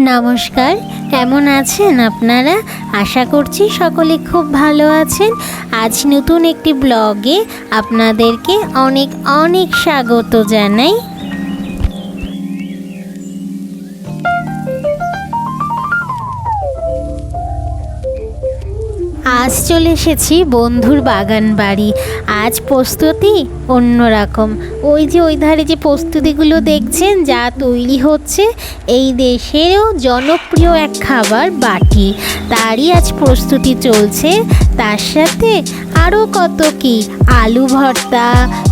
নমস্কার, কেমন আছেন আপনারা? আশা করছি সকলে খুব ভালো আছেন। আজ নতুন একটি ব্লগে আপনাদেরকে অনেক অনেক স্বাগত জানাই। আজ চলে এসেছি বন্ধুর বাগান বাড়ি। আজ প্রস্তুতি অন্যরকম। ওই যে ওই ধারে যে প্রস্তুতিগুলো দেখছেন, যা তৈরি হচ্ছে, এই দেশেরও জনপ্রিয় এক খাবার বাটি। তারই আজ প্রস্তুতি চলছে। তার সাথে আরও কত কি? আলু ভর্তা,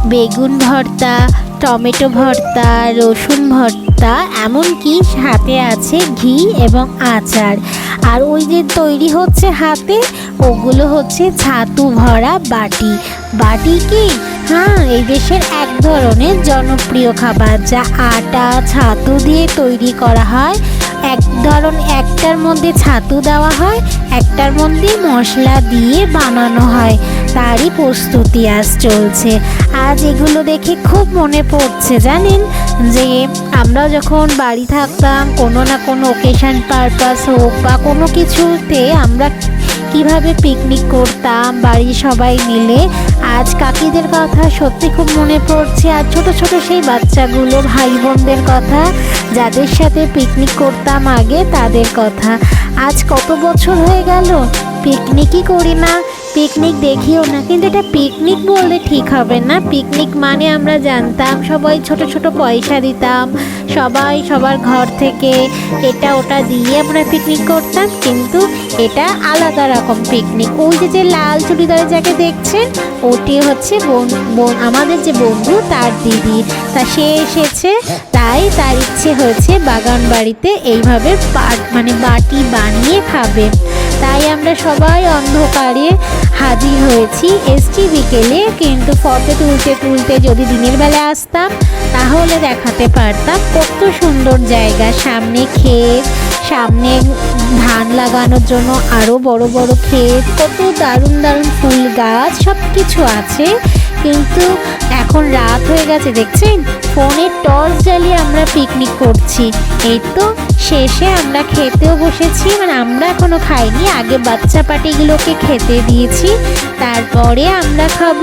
বেগুন ভর্তা, টমেটো ভর্তা, রসুন ভর্তা, এমনকি সাথে আছে ঘি এবং আচার। আর ওই যে তৈরি হচ্ছে হাতে ওগুলো হচ্ছে ছাতু ভরা বাটি। বাটি কি? হ্যাঁ এই দেশের এক ধরনের জনপ্রিয় খাবার যা আটা, ছাতু দিয়ে তৈরি করা হয়। এক ধরন, একটার মধ্যে ছাতু দেওয়া হয়, একটার মধ্যে মশলা দিয়ে বানানো হয়। তারই প্রস্তুতি আজ চলছে। আজ এগুলো দেখে খুব মনে পড়ছে, জানেন? যে আমরা যখন বাড়ি থাকতাম, কোনো না কোনো ওকেশন পারপাস হোক বা কোনো কিছুতে আমরা কীভাবে পিকনিক করতাম, বাড়ির সবাই মিলে। আজ কাকিদের কথা সত্যি খুব মনে পড়ছে। আর ছোট ছোট সেই বাচ্চাগুলো ভাই বোনদের কথা, যাদের সাথে পিকনিক করতাম আগে, তাদের কথা। আজ কত বছর হয়ে গেল? পিকনিকই করি না। পিকনিক দেখিও না, কিন্তু এটা পিকনিক বললে ঠিক হবে না। পিকনিক মানে আমরা জানতাম, সবাই ছোট ছোট পয়সা দিতাম, সবাই সবার ঘর থেকে এটা ওটা দিয়ে আমরা পিকনিক করতাম, কিন্তু এটা আলাদা রকম পিকনিক ওই যে যে লাল চুড়িদার যাকে দেখছেন, ওটি হচ্ছে বোন বোন, আমাদের যে বন্ধু, তার দিদি। তা সে এসেছে, তাই তার ইচ্ছে হয়েছে বাগান বাড়িতে এইভাবে মানে বাটি বানিয়ে খাবে। তাই আমরা সবাই অন্ধকারে হাজির হয়েছি এসছি বিকেলে কিন্তু ফটো তুলতে তুলতে যদি দিনের বেলা আসতাম, তাহলে দেখাতে পারতাম কত সুন্দর জায়গা। সামনে ক্ষেত, সামনে ধান লাগানোর জন্য আরও বড় বড় ক্ষেত, কত দারুণ দারুণ ফুল গাছ সব কিছু আছে। কিন্তু এখন রাত হয়ে গেছে, দেখছেন? ফোনে টর্চ জ্বালিয়ে আমরা পিকনিক করছি। এই তো শেষে আমরা খেতেও বসেছি মানে আমরা এখনও খাইনি, আগে বাচ্চা পাটিগুলোকে খেতে দিয়েছি, তারপরে আমরা খাব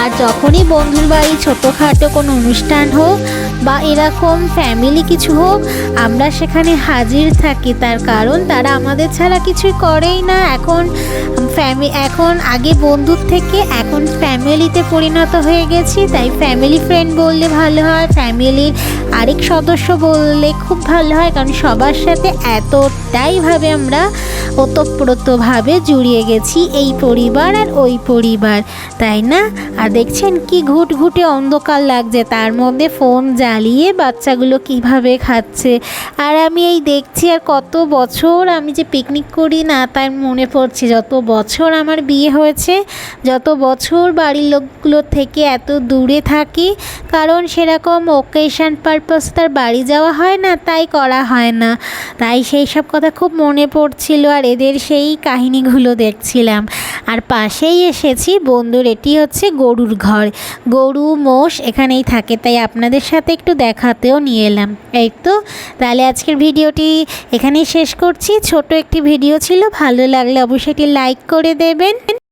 আর যখনই বন্ধুর বাড়ি ছোটোখাটো কোনো অনুষ্ঠান হোক বা এরকম ফ্যামিলি কিছু হোক, আমরা সেখানে হাজির থাকি। তার কারণ তারা আমাদের ছাড়া কিছুই করেই না। এখন ফ্যামি এখন আগে বন্ধুর থেকে এখন ফ্যামিলিতে পরিণত হয়ে গেছি। তাই ফ্যামিলি ফ্রেন্ড বললে ভালো হয় ফ্যামিলির আরেক সদস্য বললে খুব ভালো হয়। কারণ সবার সাথে এতটাইভাবে আমরা ওতপ্রোতভাবে জুড়িয়ে গেছি, এই পরিবার আর ওই পরিবার, তাই না? আর দেখছেন কি ঘুট ঘুটে অন্ধকার লাগছে। তার মধ্যে ফোন জ্বালিয়ে বাচ্চাগুলো কীভাবে খাচ্ছে। আর আমি এই দেখছি আর কত বছর আমি যে পিকনিক করি না তার মনে পড়ছে যত বছর আমার বিয়ে হয়েছে, যত বছর বাড়ির লোকগুলোর থেকে এত দূরে থাকি কারণ সেরকম ওকেশন পারপাস তার বাড়ি যাওয়া হয় না, তাই করা হয় না। তাই সেই সব কথা খুব মনে পড়ছিল আর এদের সেই কাহিনীগুলো দেখছিলাম। আর পাশেই এসেছি, বন্ধুর এটি হচ্ছে গরুর ঘর। গরু, মোষ এখানেই থাকে, তাই আপনাদের সাথে একটু দেখাতেও নিয়ে এলাম। এই তো, তাহলে আজকের ভিডিওটি এখানেই শেষ করছি। ছোট একটি ভিডিও ছিল, ভালো লাগলে অবশ্যই একটি লাইক করে দেবেন।